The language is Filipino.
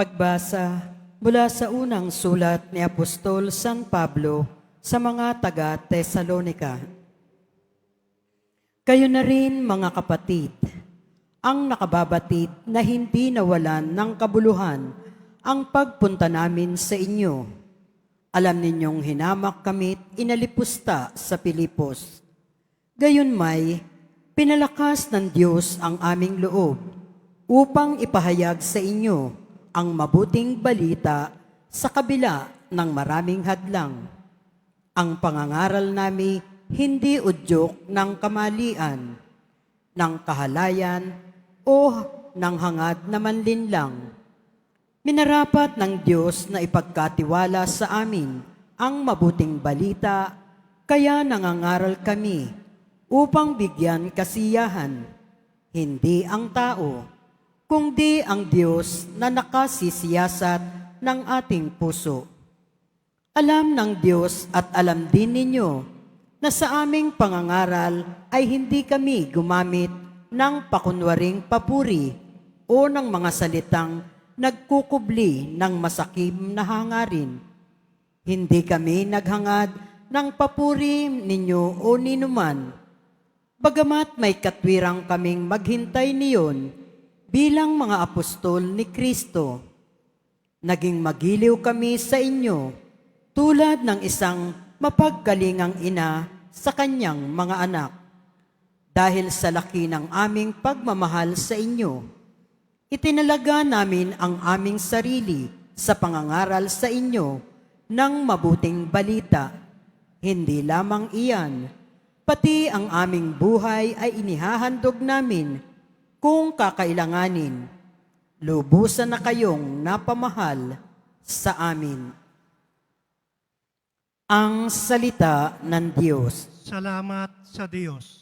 Pagbasa mula sa unang sulat ni Apostol San Pablo sa mga taga Tesalonika. Kayo na rin mga kapatid, ang nakababatid na hindi nawalan ng kabuluhan ang pagpunta namin sa inyo. Alam ninyong hinamak kami't inalipusta sa Pilipos. Gayon may, pinalakas ng Diyos ang aming loob upang ipahayag sa inyo ang mabuting balita sa kabila ng maraming hadlang. Ang pangangaral nami hindi udyok ng kamalian, ng kahalayan o ng hangad na manlinlang. Minarapat ng Diyos na ipagkatiwala sa amin ang mabuting balita, kaya nangangaral kami upang bigyan kasiyahan, hindi ang tao, kundi ang Diyos na nakasisiyasat ng ating puso. Alam ng Diyos at alam din ninyo na sa aming pangangaral ay hindi kami gumamit ng pakunwaring papuri o ng mga salitang nagkukubli ng masakim na hangarin. Hindi kami naghangad ng papuri ninyo o ninuman. Bagamat may katwirang kaming maghintay niyon bilang mga apostol ni Kristo, naging magiliw kami sa inyo tulad ng isang mapagkalingang ina sa kanyang mga anak. Dahil sa laki ng aming pagmamahal sa inyo, itinalaga namin ang aming sarili sa pangangaral sa inyo ng mabuting balita. Hindi lamang iyan, pati ang aming buhay ay inihahandog namin kung kakailanganin. Lubusan na kayong napamahal sa amin. Ang salita ng Diyos. Salamat sa Diyos.